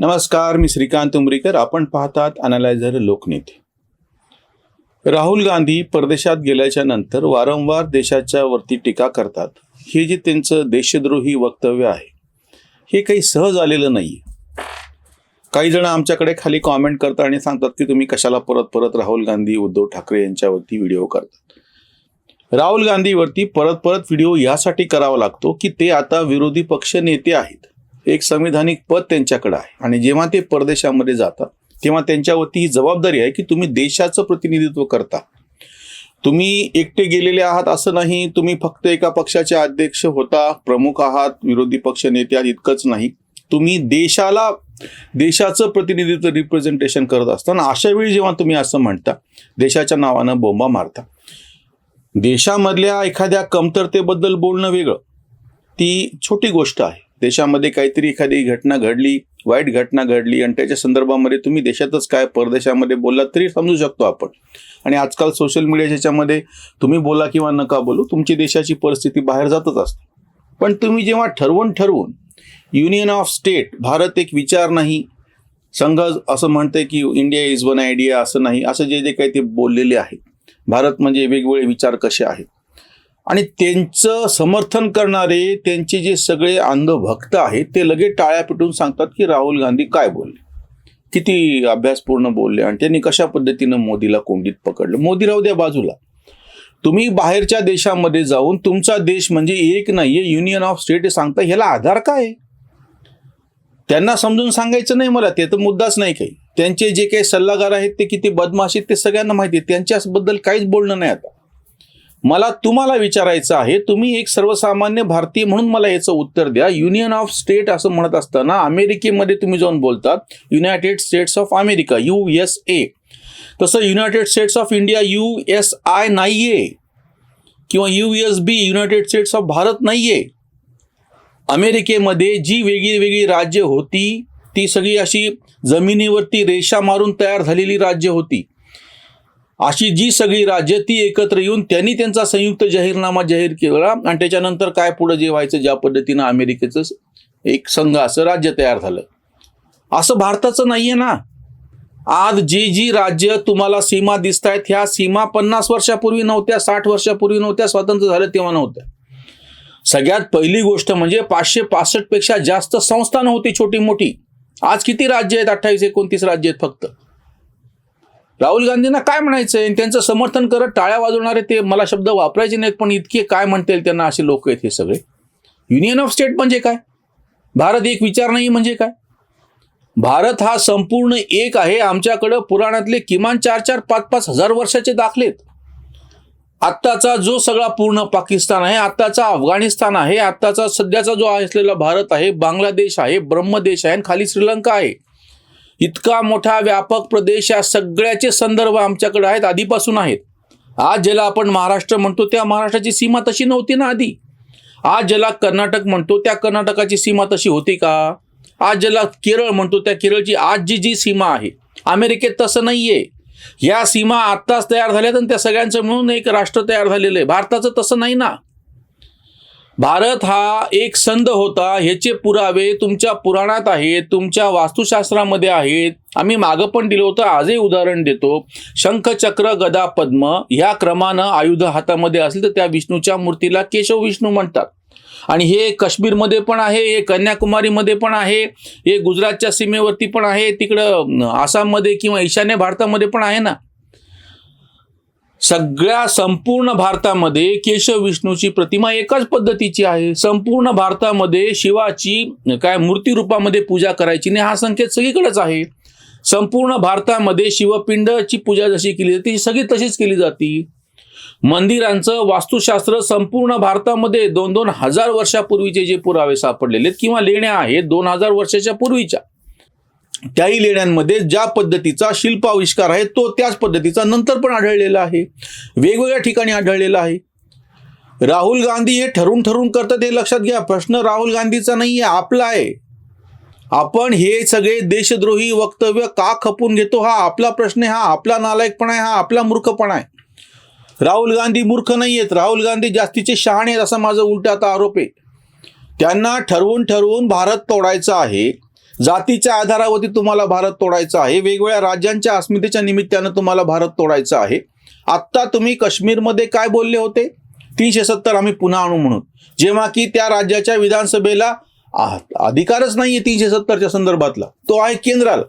नमस्कार मी श्रीकांत उमरीकर. आपण पाहतात अनालायझर लोकनेते. राहुल गांधी परदेशात गेल्याच्यानंतर वारंवार देशाच्या वरती टीका करतात. हे जे त्यांचं देशद्रोही वक्तव्य आहे हे काही सहज आलेलं नाही काही जण आमच्याकडे खाली कॉमेंट करतात आणि सांगतात की तुम्ही कशाला परत परत राहुल गांधी उद्धव ठाकरे यांच्यावरती व्हिडिओ करतात. राहुल गांधीवरती परत परत व्हिडिओ यासाठी करावा लागतो की ते आता विरोधी पक्ष नेते आहेत. एक संविधानिक पद त्यांच्याकडे आहे. आणि जेव्हा ते परदेशामध्ये जातात तेव्हा त्यांच्यावरती ही जबाबदारी आहे की तुम्ही देशाचं प्रतिनिधित्व करता. तुम्ही एकटे गेलेले आहात असं नाही तुम्ही फक्त एका पक्षाचे अध्यक्ष होता प्रमुख आहात विरोधी पक्ष नेते आहात इतकंच नाही. तुम्ही देशाला देशाचं प्रतिनिधित्व रिप्रेझेंटेशन करत असताना अशा वेळी जेव्हा तुम्ही असं म्हणता देशाच्या नावानं बोंबा मारता. देशामधल्या एखाद्या कमतरतेबद्दल बोलणं वेगळं. ती छोटी गोष्ट आहे. देशामध्ये काहीतरी एखादी घटना घडली वाईट घटना घडली आणि त्याच्या संदर्भामध्ये तुम्ही देशातच काय परदेशामध्ये बोललात तरी समजू शकतो आपण. आणि आजकाल सोशल मीडियाच्या ह्याच्यामध्ये तुम्ही बोला किंवा नका बोलू तुमची देशाची परिस्थिती बाहेर जातच असते. पण तुम्ही जेव्हा ठरवून ठरवून युनियन ऑफ स्टेट भारत एक विचार नाही संघ असं म्हणते की इंडिया इज वन आयडिया असं नाही असं जे जे काही ते बोललेले आहे भारत म्हणजे वेगवेगळे विचार कसे आहेत? आणि त्यांचं समर्थन करणारे त्यांचे जे सगळे अंधभक्त आहेत ते लगेच टाळ्या पिटून सांगतात की राहुल गांधी काय बोलले? किती अभ्यासपूर्ण बोलले आणि त्यांनी कशा पद्धतीनं मोदीला कोंडीत पकडलं? मोदी राहू द्या बाजूला. तुम्ही बाहेरच्या देशामध्ये जाऊन तुमचा देश म्हणजे एक नाहीये युनियन ऑफ स्टेट हे सांगता ह्याला आधार काय? आहे? त्यांना समजून सांगायचं नाही मला ते तर मुद्दाच नाही काही. त्यांचे जे काही सल्लागार आहेत ते किती बदमाश आहेत ते सगळ्यांना माहिती आहे. त्यांच्याबद्दल काहीच बोलणं नाही आता. मला तुम्हाला विचारायचं आहे तुम्ही एक सर्वसामान्य भारतीय म्हणून मला याचं उत्तर द्या. युनियन ऑफ स्टेट असं म्हणत असताना अमेरिकेमध्ये तुम्ही जाऊन बोलतात united states of America U S A तसं united states of India U S I नाहीये. किंवा U S B united states of Bharat नाहीये. अमेरिकेमध्ये जी वेगळी वेगळी राज्य होती ती सगळी अशी जमिनीवरती रेषा मारून तयार झालेली राज्य होती. अशी जी सगळी राज्य ती एकत्र येऊन त्यांनी त्यांचा संयुक्त जाहीरनामा जाहीर केला आणि त्याच्यानंतर काय पुढे जे व्हायचं ज्या पद्धतीनं अमेरिकेचं एक संघ असं राज्य तयार झालं. असं भारताचं नाहीये ना. आज जी जी राज्य तुम्हाला सीमा दिसत आहेत ह्या सीमा पन्नास वर्षापूर्वी नव्हत्या साठ वर्षापूर्वी नव्हत्या स्वातंत्र्य झालं तेव्हा नव्हत्या. सगळ्यात पहिली गोष्ट म्हणजे पाचशे पासष्टपेक्षा जास्त संस्था नव्हती छोटी मोठी आज किती राज्य आहेत? अठ्ठावीस एकोणतीस राज्य आहेत फक्त. राहुल गांधींना काय म्हणायचंय? आणि त्यांचं समर्थन करत टाळ्या वाजवणारे ते मला शब्द वापरायचे नाहीत पण इतके काय म्हणता येईल त्यांना असे लोक आहेत हे सगळे? युनियन ऑफ स्टेट म्हणजे काय? भारत एक विचार नाही म्हणजे काय? भारत हा संपूर्ण एक आहे. आमच्याकडं पुराणातले किमान चार चार पाच पाच हजार वर्षाचे दाखलेत. आत्ताचा जो सगळा पूर्ण पाकिस्तान आहे आत्ताचा अफगाणिस्तान आहे आत्ताचा सध्याचा जो असलेला भारत आहे बांगलादेश आहे ब्रह्मदेश आहे आणि खाली श्रीलंका आहे. इतका मोठा व्यापक प्रदेश या सगळ्याचे संदर्भ आमच्याकडे आहेत आधीपासून आहेत. आज ज्याला आपण महाराष्ट्र म्हणतो त्या महाराष्ट्राची सीमा तशी नव्हती ना आधी. आज ज्याला कर्नाटक म्हणतो त्या कर्नाटकाची सीमा तशी होती का? आज ज्याला केरळ म्हणतो त्या केरळची आज जी जी सीमा आहे अमेरिकेत तसं नाही आहे या सीमा आत्ताच तयार झाल्यात आणि त्या सगळ्यांचं मिळून एक राष्ट्र तयार झालेलं आहे. भारताचं तसं नाही ना. भारत हा एक संध होता ह्याचे पुरावे तुमच्या पुराणात आहेत तुमच्या वास्तुशास्त्रामध्ये आहेत. आम्ही मागं पण दिलं होतं आजही उदाहरण देतो. शंख चक्र गदा पद्म ह्या क्रमानं आयुध हातामध्ये असेल तर त्या विष्णूच्या मूर्तीला केशव विष्णू म्हणतात. आणि हे काश्मीरमध्ये पण आहे हे कन्याकुमारीमध्ये पण आहे हे गुजरातच्या सीमेवरती पण आहे तिकडं आसाममध्ये किंवा ईशान्य भारतामध्ये पण आहे ना. सगळ्या संपूर्ण भारतामध्ये केशव विष्णूची प्रतिमा एकाच पद्धतीची आहे. संपूर्ण भारतामध्ये शिवाची काय मूर्ती रूपामध्ये पूजा करायची नाही हा संकेत सगळीकडेच आहे. संपूर्ण भारतामध्ये शिवपिंडची पूजा जशी केली जाते सगळी तशीच केली जाते. मंदिरांचं वास्तुशास्त्र संपूर्ण भारतामध्ये दोन दोन हजार वर्षापूर्वीचे जे पुरावे सापडलेले आहेत किंवा लेण्या आहेत दोन हजार वर्षाच्या पूर्वीच्या. त्याही लेण्यांमध्ये ज्या पद्धतीचा शिल्पाविष्कार आहे तो त्याच पद्धतीचा नंतर पण आढळलेला आहे. वेगवेगळ्या ठिकाणी आढळलेला आहे. राहुल गांधी हे ठरून ठरून करतात हे लक्षात घ्या. प्रश्न राहुल गांधीचा नाही आहे आपला आहे. आपण हे सगळे देशद्रोही वक्तव्य का खपून घेतो हा आपला प्रश्न आहे हा आपला नालायकपणा आहे हा आपला मूर्खपणा आहे. राहुल गांधी मूर्ख नाही आहेत. राहुल गांधी जास्तीचे शहाणे आहेत असा माझा उलटा आता आरोप आहे. त्यांना ठरवून ठरवून भारत तोडायचा आहे. जातीच्या आधारावरती तुम्हाला भारत तोडायचा आहे. वेगवेगळ्या राज्यांच्या अस्मितेच्या निमित्तानं तुम्हाला भारत तोडायचा आहे. आत्ता तुम्ही काश्मीरमध्ये काय बोलले होते? तीनशे सत्तर आम्ही पुन्हा आणू म्हणून. जेव्हा की त्या राज्याच्या विधानसभेला आ- अधिकारच आहे तीनशे सत्तरच्या संदर्भातला. तो आहे केंद्राला.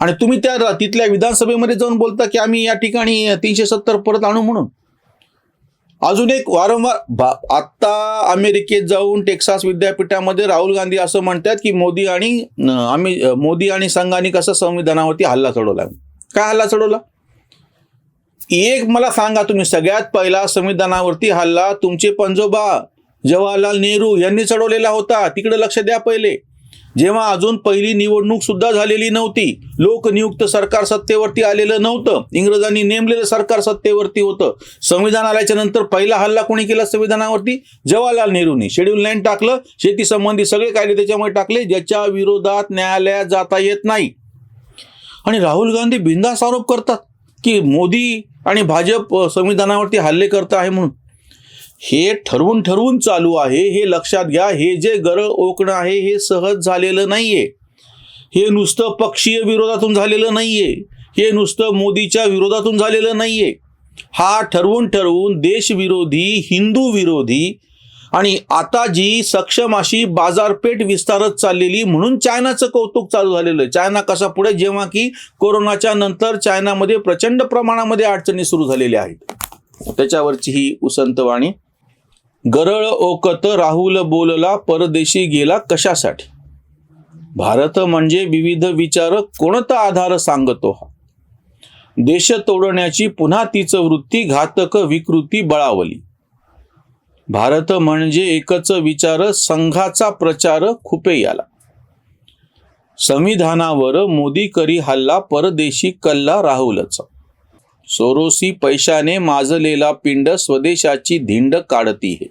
आणि तुम्ही त्या तिथल्या विधानसभेमध्ये जाऊन बोलता की आम्ही या ठिकाणी तीनशे सत्तर परत आणू म्हणून. अजून एक वारंवार भा- आत्ता अमेरिकेत जाऊन टेक्सास विद्यापीठामध्ये राहुल गांधी असं म्हणतात की मोदी आणि आम्ही मोदी आणि संघाने कसं संविधानावरती हल्ला चढवला. काय हल्ला चढवला? एक मला सांगा तुम्ही सगळ्यात पहिला संविधानावरती हल्ला तुमचे पंजोबा जवाहरलाल नेहरू यांनी चढवलेला होता. तिकडे लक्ष द्या पहिले. जेव्हा अजून पहिली निवडणूक सुद्धा झालेली नव्हती लोकनियुक्त सरकार सत्तेवरती आलेलं नव्हतं. इंग्रजांनी नेमलेलं सरकार सत्तेवरती होतं. संविधान आल्याच्यानंतर पहिला हल्ला कोणी केला संविधानावरती? जवाहरलाल नेहरूंनी. शेड्यूल नाईन टाकलं. शेती संबंधी सगळे कायदे त्याच्यामुळे टाकले ज्याच्या विरोधात न्यायालयात जाता येत नाही. आणि राहुल गांधी बिंदास आरोप करतात की मोदी आणि भाजप संविधानावरती हल्ले करत आहे म्हणून. हे ठरवून ठरवून चालू आहे. हे लक्षात घ्या. हे जे गरळ ओकणं आहे हे सहज झालेलं नाहीये. हे नुसतं पक्षीय विरोधातून झालेलं नाहीये. हे नुसतं मोदीच्या विरोधातून झालेलं नाहीये. हा ठरवून ठरवून देशविरोधी हिंदू विरोधी आणि आता जी सक्षम अशी बाजारपेठ विस्तारत चाललेली म्हणून चायनाचं कौतुक चालू झालेलं. आहे चायना कसा पुढे जेव्हा की कोरोनाच्या नंतर चायनामध्ये प्रचंड प्रमाणामध्ये अडचणी सुरू झालेल्या आहेत. त्याच्यावरची ही उसंतवाणी गरळ ओकत राहुल बोलला परदेशी गेला कशासाठी? भारत म्हणजे विविध विचार कोणता आधार सांगतो हा? देश तोडण्याची पुन्हा तीच वृत्ती घातक विकृती बळावली. भारत म्हणजे एकच विचार संघाचा प्रचार खुपे याला. संविधानावर मोदी करी हल्ला परदेशी कल्ला राहुलचा. सोरोसी पैशाने माजलेला पिंड स्वदेशाची धिंड काढती हे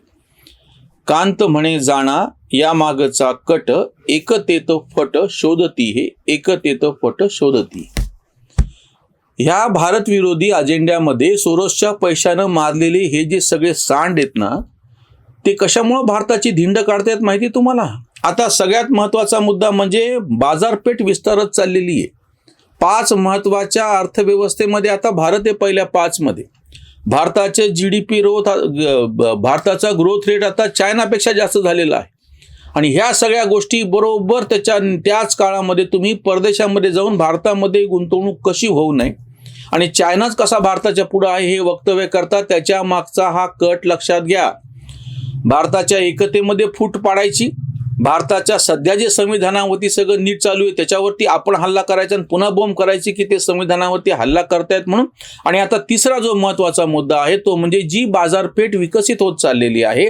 कांत म्हणे जाणा या मागचा कट एकतेत फट शोधती हे एकतेत फट शोधती. ह्या भारत विरोधी अजेंड्यामध्ये सोरोसच्या पैशानं मारलेले हे जे सगळे सांड आहेत ना ते कशामुळं भारताची धिंड काढतायत माहिती तुम्हाला? आता सगळ्यात महत्त्वाचा मुद्दा म्हणजे बाजारपेठ विस्तारत चाललेली आहे. पाच महत्त्वाच्या अर्थव्यवस्थेमध्ये आता भारत हे पहिल्या पाचमध्ये भारताचे जी डी पी ग्रोथ भारताचा ग्रोथ रेट आता चायनापेक्षा जास्त झालेला आहे. आणि ह्या सगळ्या गोष्टी बरोबर त्याच्या त्याच काळामध्ये तुम्ही परदेशामध्ये जाऊन भारतामध्ये गुंतवणूक कशी होऊ नये. आणि चायनाच कसा भारताच्या पुढं आहे हे वक्तव्य करतात त्याच्या मागचा हा कट लक्षात घ्या. भारताच्या एकतेमध्ये फूट पाडायची. भारताच्या सध्या जे संविधानावरती सगळं नीट चालू आहे त्याच्यावरती आपण हल्ला करायचा आणि पुन्हा बॉम्ब करायची की ते संविधानावरती हल्ला करतायत म्हणून. आणि आता तिसरा जो महत्त्वाचा मुद्दा आहे तो म्हणजे जी बाजारपेठ विकसित होत चाललेली आहे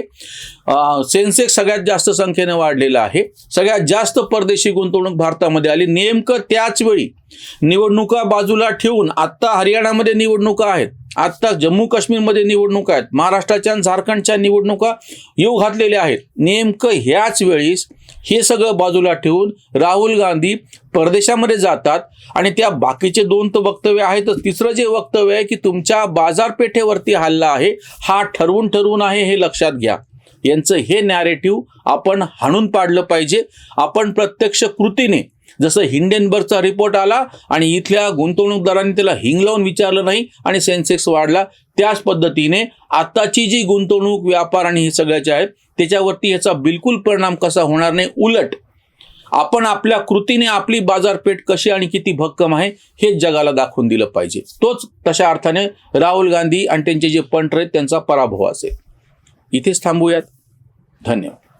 सेन्सेक्स सगळ्यात जास्त संख्येने वाढलेला आहे. सगळ्यात जास्त परदेशी गुंतवणूक भारतामध्ये आली. नेमकं त्याच वेळी निवडणुका बाजूला ठेवून आत्ता हरियाणामध्ये निवडणुका आहेत. आत्ता जम्मू काश्मीरमध्ये निवडणुका आहेत. महाराष्ट्राच्या आणि झारखंडच्या निवडणुका येऊ घातलेल्या आहेत. नेमकं ह्याच वेळीस हे सगळं बाजूला ठेवून राहुल गांधी परदेशामध्ये जातात आणि त्या बाकीचे दोन तर वक्तव्य आहेतच तिसरं जे वक्तव्य आहे की तुमच्या बाजारपेठेवरती हल्ला आहे हा ठरवून ठरवून आहे हे लक्षात घ्या. यांचं हे नॅरेटिव्ह आपण हाणून पाडलं पाहिजे. आपण प्रत्यक्ष कृतीने जसं हिंडेनबर्गचा रिपोर्ट आला आणि इथल्या गुंतवणूकदारांनी त्याला हिंग लावून विचारलं नाही आणि सेन्सेक्स वाढला त्याच पद्धतीने आताची जी गुंतवणूक व्यापार आणि हे सगळ्याचे आहेत त्याच्यावरती ह्याचा बिलकुल परिणाम कसा होणार नाही उलट आपण आपल्या कृतीने आपली बाजारपेठ कशी आणि किती भक्कम आहे हे जगाला दाखवून दिलं पाहिजे. तोच तशा अर्थाने राहुल गांधी आणि त्यांचे जे पंटर आहेत त्यांचा पराभव असेल. इथेच थांबूयात. धन्यवाद.